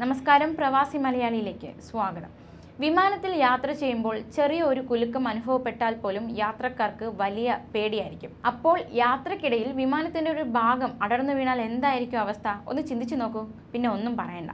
നമസ്കാരം പ്രവാസി മലയാളിയിലേക്ക് സ്വാഗതം. വിമാനത്തിൽ യാത്ര ചെയ്യുമ്പോൾ ചെറിയ ഒരു കുലുക്കം അനുഭവപ്പെട്ടാൽ പോലും യാത്രക്കാർക്ക് വലിയ പേടിയായിരിക്കും. അപ്പോൾ യാത്രക്കിടയിൽ വിമാനത്തിന്റെ ഒരു ഭാഗം അടർന്നു വീണാൽ എന്തായിരിക്കും അവസ്ഥ? ഒന്ന് ചിന്തിച്ചു നോക്കൂ. പിന്നെ ഒന്നും പറയണ്ട.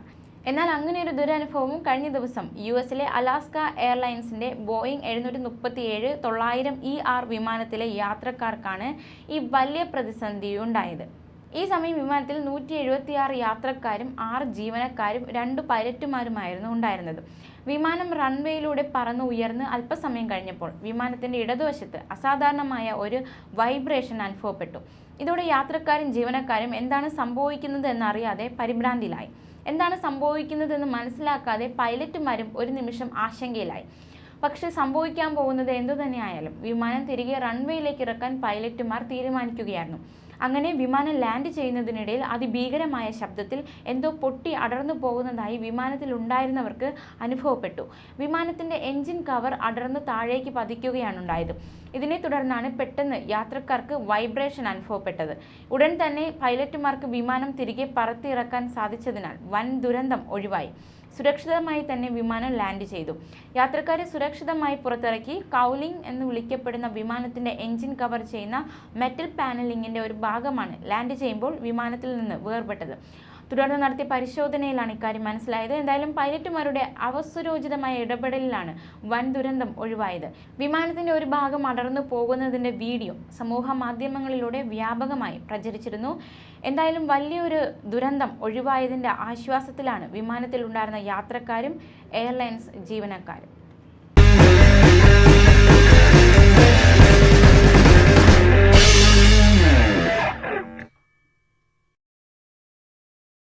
എന്നാൽ അങ്ങനെ ഒരു ദുരനുഭവവും കഴിഞ്ഞ ദിവസം യു എസിലെ അലാസ്ക എയർലൈൻസിന്റെ ബോയിങ് എഴുന്നൂറ്റി മുപ്പത്തി ഏഴ് തൊള്ളായിരം ഇ ആർ വിമാനത്തിലെ യാത്രക്കാർക്കാണ് ഈ വലിയ പ്രതിസന്ധി ഉണ്ടായത്. ഈ സമയം വിമാനത്തിൽ നൂറ്റി എഴുപത്തിയാറ് യാത്രക്കാരും ആറ് ജീവനക്കാരും രണ്ട് പൈലറ്റുമാരുമായിരുന്നു ഉണ്ടായിരുന്നത്. വിമാനം റൺവേയിലൂടെ പറന്ന് ഉയർന്ന് അല്പസമയം കഴിഞ്ഞപ്പോൾ വിമാനത്തിന്റെ ഇടതുവശത്ത് അസാധാരണമായ ഒരു വൈബ്രേഷൻ അനുഭവപ്പെട്ടു. ഇതോടെ യാത്രക്കാരും ജീവനക്കാരും എന്താണ് സംഭവിക്കുന്നത് എന്നറിയാതെ പരിഭ്രാന്തിയിലായി എന്താണ് സംഭവിക്കുന്നതെന്ന് മനസ്സിലാക്കാതെ പൈലറ്റുമാരും ഒരു നിമിഷം ആശങ്കയിലായി. പക്ഷേ സംഭവിക്കാൻ പോകുന്നത് എന്തു തന്നെയായാലും വിമാനം തിരികെ റൺവേയിലേക്ക് ഇറക്കാൻ പൈലറ്റുമാർ തീരുമാനിക്കുകയായിരുന്നു. അങ്ങനെ വിമാനം ലാൻഡ് ചെയ്യുന്നതിനിടയിൽ അതിഭീകരമായ ശബ്ദത്തിൽ എന്തോ പൊട്ടി അടർന്നു പോകുന്നതായി വിമാനത്തിൽ ഉണ്ടായിരുന്നവർക്ക് അനുഭവപ്പെട്ടു. വിമാനത്തിന്റെ എഞ്ചിൻ കവർ അടർന്ന് താഴേക്ക് പതിക്കുകയാണ് ഉണ്ടായത് ഇതിനെ തുടർന്നാണ് പെട്ടെന്ന് യാത്രക്കാർക്ക് വൈബ്രേഷൻ അനുഭവപ്പെട്ടത്. ഉടൻ തന്നെ പൈലറ്റുമാർക്ക് വിമാനം തിരികെ പറത്തിയിറക്കാൻ സാധിച്ചതിനാൽ വൻ ദുരന്തം ഒഴിവായി. സുരക്ഷിതമായി തന്നെ വിമാനം ലാൻഡ് ചെയ്തു. യാത്രക്കാരെ സുരക്ഷിതമായി പുറത്തിറക്കി കൗലിംഗ് എന്ന് വിളിക്കപ്പെടുന്ന വിമാനത്തിന്റെ എഞ്ചിൻ കവർ ചെയ്യുന്ന മെറ്റൽ പാനലിങ്ങിന്റെ ഒരു ഭാഗമാണ്. ലാൻഡ് ചെയ്യുമ്പോൾ വിമാനത്തിൽ നിന്ന് വേർപെട്ടത്. തുടർന്ന് നടത്തിയ പരിശോധനയിലാണ് ഇക്കാര്യം മനസ്സിലായത്. എന്തായാലും പൈലറ്റുമാരുടെ അവസരോചിതമായ ഇടപെടലിലാണ് വൻ ദുരന്തം ഒഴിവായത്. വിമാനത്തിന്റെ ഒരു ഭാഗം അടർന്നു പോകുന്നതിന്റെ വീഡിയോ സമൂഹ മാധ്യമങ്ങളിലൂടെ വ്യാപകമായി പ്രചരിച്ചിരുന്നു. എന്തായാലും വലിയൊരു ദുരന്തം ഒഴിവായതിന്റെ ആശ്വാസത്തിലാണ് വിമാനത്തിൽ ഉണ്ടായിരുന്ന യാത്രക്കാരും എയർലൈൻസ് ജീവനക്കാരും.